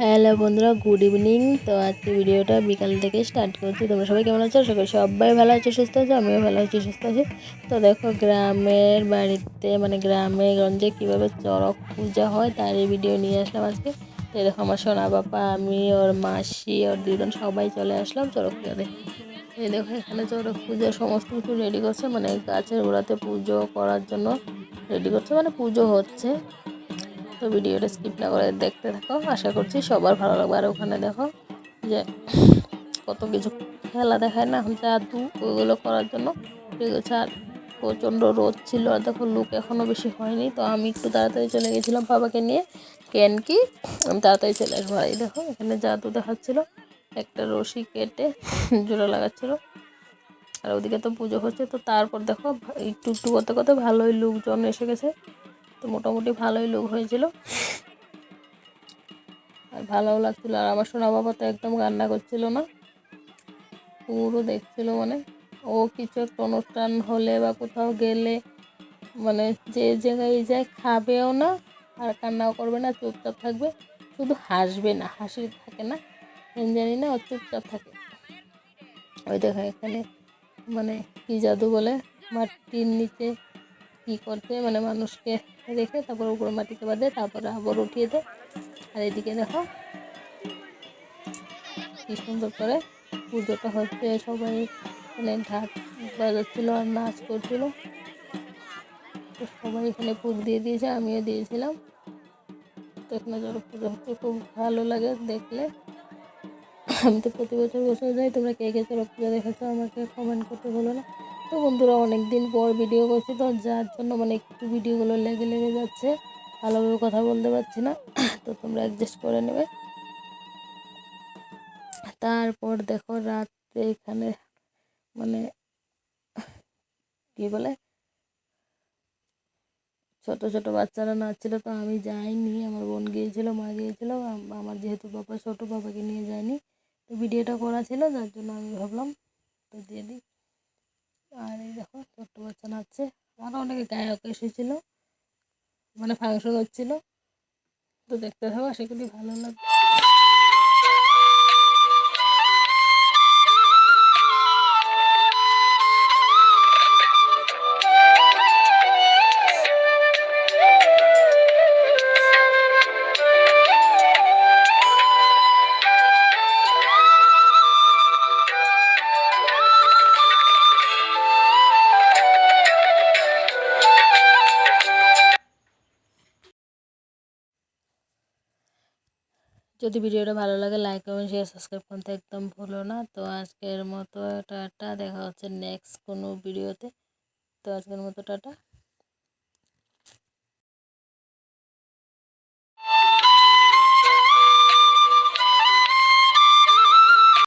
Hello বন্ধুরা, good evening. তো আজকে ভিডিওটা বিকাল থেকে স্টার্ট করছি। তোমরা সবাই কেমন আছো? সবাই সবাই ভালো আছো, সুস্থ আছো, আমিও ভালো আছি, সুস্থ আছি। তো দেখো, গ্রামের বাড়িতে মানে গ্রামে গঞ্জে কীভাবে চড়ক পূজা হয়, তার এই ভিডিও নিয়ে আসলাম আজকে। তো দেখো, আমার সোনা বাপা আমি, ওর মাসি, ওর দিদন সবাই চলে আসলাম চড়ক পূজাতে। এই দেখো, এখানে চড়ক পূজার সমস্ত কিছু রেডি করছে। মানে গাছের গোড়াতে পুজো করার জন্য রেডি করছে। মানে পুজো হচ্ছে। তো ভিডিওটা স্কিপ না করে দেখতে থাকো। আশা করছি সবার ভালো লাগবে। আর ওখানে দেখো যে কত কিছু খেলা দেখায় না জাদু ওইগুলো করার জন্য। ঠিক আছে, আর প্রচণ্ড রোদ ছিল, আর দেখো লুক এখনও বেশি হয়নি। তো আমি একটু তাড়াতাড়ি চলে গেছিলাম বাবাকে নিয়ে। কেন কি? আমি তাড়াতাড়ি চলে আসব। এই দেখো, এখানে জাদু দেখাচ্ছিল। একটা রশি কেটে জোড়া লাগাচ্ছিলো। আর ওদিকে তো পুজো হচ্ছে। তো তারপর দেখো, একটু একটু করতে করতে ভালোই লোকজন এসে গেছে। তো মোটামুটি ভালোই লোক হয়েছিল। আর ভালোও লাগছিল। আর আমার সোনা বাবা তো একদম কান্না করছিল না। পুরো দেখছিল মানে। ও কিছু একটা অনুষ্ঠান হলে বা কোথাও গেলে মানে যে জায়গায় যায় খাবেও না, আর কান্নাও করবে না, চুপচাপ থাকবে। শুধু হাসবে না হাসি থাকে না। জানি না, ও চুপচাপ থাকে। ওই দেখা এখানে মানে কী জাদু বলে? মাটির নিচে কী করতে মানে মানুষকে রেখে তারপর উপরে মাটিতে বাঁধে, তারপরে আবার উঠিয়ে দেয়। আর এদিকে দেখো, কি সুন্দর করে পুজোটা হচ্ছে, সবাই মানে ঢাক বাজাচ্ছিল আর নাচ করছিল। সবাই এখানে ফুল দিয়ে দিয়েছে, আমিও দিয়েছিলাম। তো এখানে যারা পুজো হচ্ছে, খুব ভালো লাগে দেখলে। আমি তো প্রতি বছর বছর যাই, তোমরা কে কে চড়ক পুজো দেখেছ আমাকে কমেন্ট করতে বলো না। তো বন্ধুরা অনেক দিন পর ভিডিও করছি তো, যার জন্য মানে একটু ভিডিওগুলো লেগে লেগে যাচ্ছে। ভালোভাবে কথা বলতে পারছি না। তো তোমরা অ্যাডজাস্ট করে নেবে। তারপর দেখো রাত্রে এখানে মানে কি বলে? ছোট ছোট বাচ্চারা নাচছিল তো আমি যাইনি, আমার বোন গিয়েছিল, মা গিয়েছিল আমার যেহেতু বাবা ছোট, বাবাকে নিয়ে যায়নি। তো ভিডিওটা করা ছিল, যার জন্য আমি ভাবলাম তো দিয়ে দিই। আর এই দেখো, ছোট্ট বাচ্চা নাচছে। আরও অনেক গায়ক এসেছিল। মানে ফাংশন হচ্ছিল। তো দেখতে থাকো সেগুলি ভালো লাগবে। যদি ভিডিওটা ভালো লাগে লাইক কমেন্ট শেয়ার সাবস্ক্রাইব করতে একদম ভুলো না। তো আজকের মতো টাটা, দেখা হচ্ছে নেক্সট কোনো ভিডিওতে তো আজকের মতো টাটা।